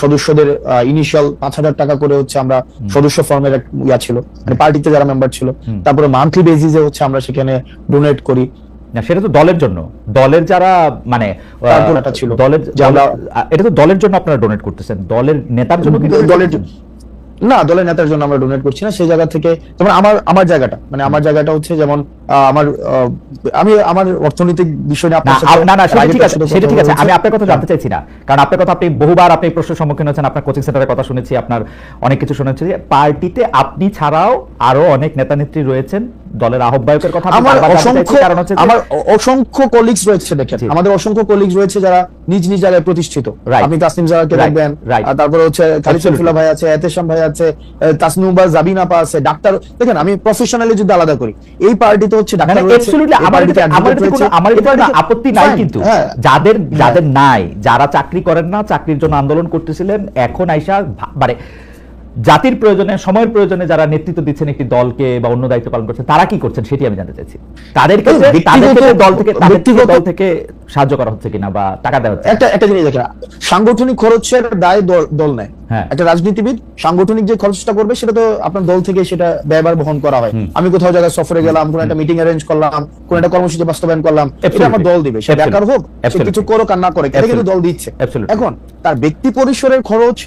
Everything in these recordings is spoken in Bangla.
সদস্যদের ইনিশিয়াল পাঁচ হাজার টাকা করে হচ্ছে আমরা সদস্য ফর্মের ইয়া ছিল। মানে পার্টিতে যারা মেম্বার ছিল। তারপরে মান্থলি বেসিসে হচ্ছে আমরা সেখানে ডোনেট করি। না সেটা তো দলের জন্য। দলের যারা মানে ছিল। দলের এটা তো দলের জন্য আপনারা ডোনেট করতেছেন। দলের নেতার জন্য দলের জন্য। না দলের নেতার জন্য আমরা ডোনেট করছি না সেই জায়গা থেকে যেমন আমার আমার জায়গাটা মানে আমার জায়গাটা হচ্ছে যেমন আমার আমি আমার অর্থনৈতিক বিষয় নিয়ে না আপনার না না ঠিক আছে সেটা ঠিক আছে আমি আপনার কথা জানতে চাইছি না কারণ আপনার কথা আপনি বহুবার আপনি প্রশ্নের সম্মুখীন হয়েছেন আপনার কোচিং সেন্টারের কথা শুনেছি আপনার অনেক কিছু শুনেছি পার্টিতে আপনি ছাড়াও আরও অনেক নেতা নেত্রী রয়েছেন দলের আহ্বায়কের কথা আমার অসংখ্য আমার অসংখ্য কলিগস রয়েছে দেখেন। আমাদের অসংখ্য কলিগস রয়েছে যারা নিজ নিজ জায়গায় প্রতিষ্ঠিত। আপনি তাসনিম জারাকে দেখবেন আর তারপরে হচ্ছে খালিদ. শরীফুল্লাহ ভাই আছে এতেশাম ভাই আছে তাসনুবা জাবিনা পা আছে ডাক্তার দেখেন আমি প্রফেশনালি যদি আলাদা করি এই পার্টিতে হচ্ছে ডাক্তার না, রয়েছে absolutely, এই আমার আমার আমার কোনো আপত্তি নাই কিন্তু। হ্যাঁ। যাদের যাদের নাই যারা চাকরি করেন না চাকরির জন্য আন্দোলন করতেছিলেন এখন আইসা মানে জাতির প্রয়োজনে সময়ের প্রয়োজনে যারা নেতৃত্ব দিচ্ছেন একটি দলকে বা অন্য দায়িত্ব পালন করছেন তারা কি করছেন সেটি আমি জানতে চাইছি। তাদের ক্ষেত্রে তাদের ব্যক্তিগত- ক্ষেত্রে দল থেকে দল থেকে সাহায্য করা হচ্ছে কিনা বা টাকা দেওয়া হচ্ছে একটা একটা জিনিস দেখেন সাংগঠনিক খরচের দায় দল দল নেয়। হ্যাঁ। একটা রাজনীতিবিদ সাংগঠনিক যে খরচটা করবে সেটা তো আপনার দল থেকে সেটা ব্যয়বার বহন করা হয়। আমি কোথাও জায়গায় সফরে গেলাম কোন একটা মিটিং অ্যারেঞ্জ করলাম কোন একটা কর্মসূচি বাস্তবায়ন করলাম এটা আমার দল দিবে সে. বেকার হোক কিছু করুক আর না করে কিন্তু দল দিচ্ছে। এখন তার ব্যক্তি পরিসরের খরচ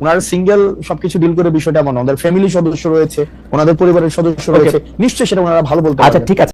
ওনারা সিঙ্গেল সবকিছু ডিল করে বিষয়টা এমন ওনাদের ফ্যামিলি সদস্য রয়েছে ওনাদের পরিবারের সদস্য রয়েছে। নিশ্চয়ই সেটা ওনারা ভালো বলতে আচ্ছা ঠিক আছে।